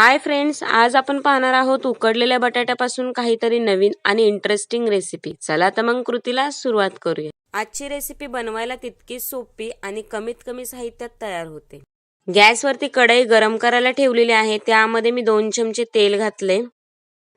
Hi friends आज आपण पाहणार आहोत उकडलेल्या बटाट्यापासून काहीतरी नवीन आणि इंटरेस्टिंग रेसिपी चला तर मग कृतीला सुरुवात करूया. आजची रेसिपी बनवायला तितकी सोपी आणि कमीत कमी साहित्यात तयार होते. गॅसवरती कढई गरम करायला ठेवलेली आहे. त्यामध्ये मी दोन चमचे तेल घातले.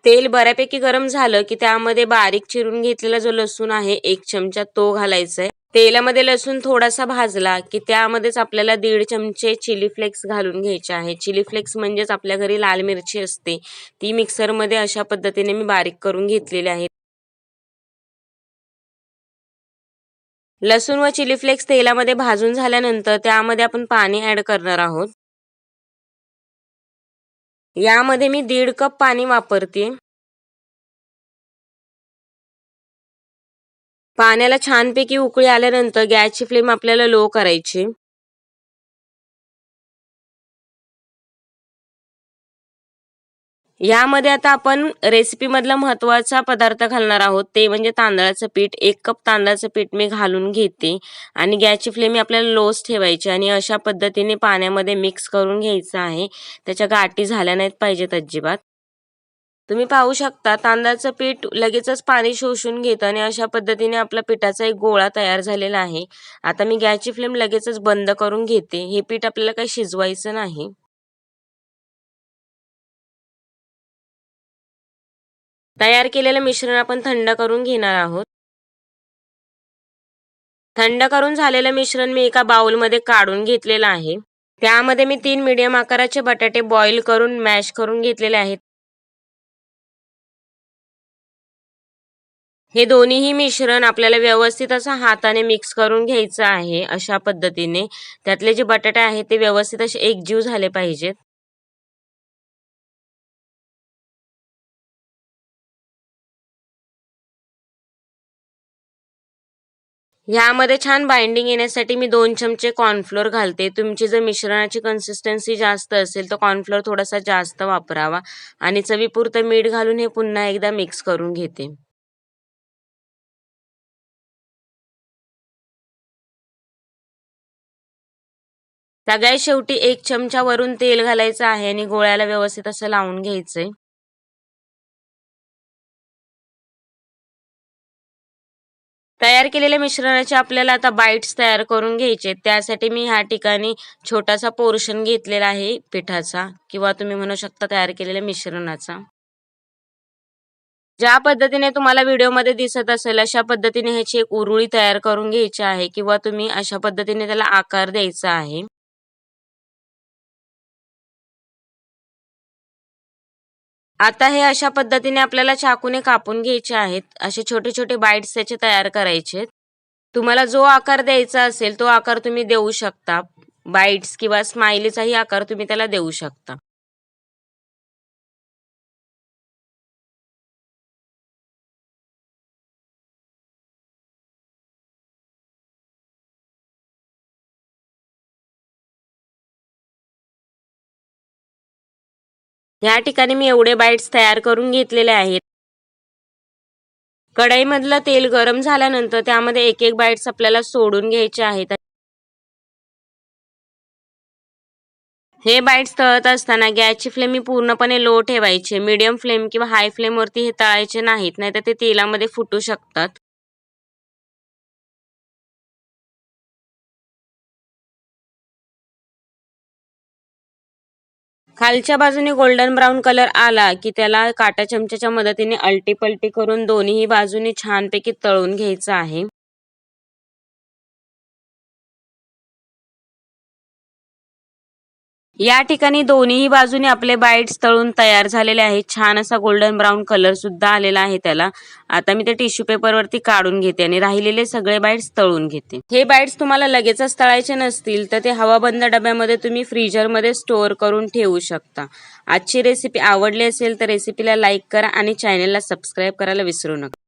तेल बऱ्यापैकी गरम झालं की त्यामध्ये बारीक चिरून घेतलेला जो लसूण आहे एक चमचा तो घालायचा आहे तेलामध्ये लसूण थोडासा भाजला की त्यामध्येच आपल्याला दीड चमचे चिली फ्लेक्स घालून घ्यायचे आहे. चिली फ्लेक्स म्हणजेच आपल्या घरी लाल मिरची असते. ती मिक्सरमध्ये अशा पद्धतीने मी बारीक करून घेतलेली आहे. लसूण व चिली फ्लेक्स तेलामध्ये भाजून झाल्यानंतर त्यामध्ये आपण पाणी ऍड करणार आहोत. यामध्ये मी दीड कप पाणी वापरते. पाण्याला छानपैकी उकळी आल्यानंतर गॅसची फ्लेम आपल्याला लो करायची. यामध्ये आता आपण रेसिपी मधला महत्त्वाचा पदार्थ घालणार आहोत. ते म्हणजे तांदळाचं पीठ. एक कप तांदळाचं पीठ मी घालून घेते. आणि गॅसची फ्लेम आपल्याला लोच ठेवायची आणि अशा पद्धतीने पाण्यामध्ये मिक्स करून घ्यायचं आहे. त्याच्या गाठी झाल्या नाहीत पाहिजेत अजिबात. तुम्ही पाहू शकता तांदळाचं पीठ लगेचच पाणी शोषून घेतं आणि अशा पद्धतीने आपला पिठाचा एक गोळा तयार झालेला आहे. आता मी गॅसची फ्लेम लगेचच बंद करून घेते. हे पीठ आपल्याला काही शिजवायचं नाही. तयार केलेलं मिश्रण आपण थंड करून घेणार आहोत. थंड करून झालेलं मिश्रण मी एका बाउलमध्ये काढून घेतलेलं आहे. त्यामध्ये मी तीन मीडियम आकाराचे बटाटे बॉईल करून मॅश करून घेतलेले आहेत. हे दोन्हीही मिश्रण आपल्याला व्यवस्थित असं हाताने मिक्स करून घ्यायचं आहे अशा पद्धतीने. त्यातले जे बटाटे आहेत ते व्यवस्थित असे एकजीव झाले पाहिजेत. ह्यामध्ये छान बाइंडिंग येण्यासाठी मी दोन चमचे कॉर्नफ्लोअर घालते. तुमची जर मिश्रणाची कन्सिस्टन्सी जास्त असेल तर कॉर्नफ्लोअर थोडासा जास्त वापरावा. आणि चवीपुरतं मीठ घालून हे पुन्हा एकदा मिक्स करून घेते. सगळ्यात शेवटी एक चमचा वरून तेल घालायचं आहे आणि गोळ्याला व्यवस्थित असं लावून घ्यायचंय. तयार केलेल्या मिश्रणाचे आपल्याला आता बाईट्स तयार करून घ्यायचे त्यासाठी मी ह्या ठिकाणी छोटासा पोर्शन घेतलेला आहे पिठाचा किंवा तुम्ही म्हणू शकता तयार केलेल्या मिश्रणाचा. ज्या पद्धतीने तुम्हाला व्हिडिओमध्ये दिसत असेल अशा पद्धतीने ह्याची एक उरुळी तयार करून घ्यायची आहे किंवा तुम्ही अशा पद्धतीने त्याला आकार द्यायचा आहे. आता हे अशा पद्धतीने आपल्याला चाकूने कापून घ्यायचे आहेत. असे छोटे छोटे बाईट्स त्याचे तयार करायचे तुम्हाला जो आकार द्यायचा असेल तो आकार तुम्ही देऊ शकता. बाईट्स किंवा स्माइलीचाही आकार तुम्ही त्याला देऊ शकता. ह्या ठिकाणी मी एवढे बाईट्स तयार करून घेतलेले आहेत. कढईमधलं तेल गरम झाल्यानंतर त्यामध्ये एक एक बाईट्स आपल्याला सोडून घ्यायचे आहेत. हे बाईट्स तळत असताना गॅसची फ्लेम मी पूर्णपणे लो ठेवायची. मीडियम फ्लेम किंवा हाय फ्लेमवरती हे तळायचे नाहीत नाहीतर ते तेलामध्ये फुटू शकतात. खालच्या बाजूने गोल्डन ब्राऊन कलर आला की त्याला काटा चमच्याच्या मदतीने अलटी पलटी करून दोन्ही बाजूने छानपैकी तळून घ्यायचं आहे. या ठिकाणी दोन्ही बाजूने आपले बाईट्स तळून तयार झालेले आहेत. छान असा गोल्डन ब्राऊन कलर सुद्धा आलेला आहे त्याला. आता मी ते टिश्यू पेपरवरती काढून घेते आणि राहिलेले सगळे बाईट्स तळून घेते. हे बाईट्स तुम्हाला लगेचच तळायचे नसतील तर ते हवाबंद डब्यामध्ये तुम्ही फ्रीजरमध्ये स्टोअर करून ठेवू शकता. आजची रेसिपी आवडली असेल तर रेसिपीला लाईक करा आणि चॅनेलला सबस्क्राईब करायला विसरू नका.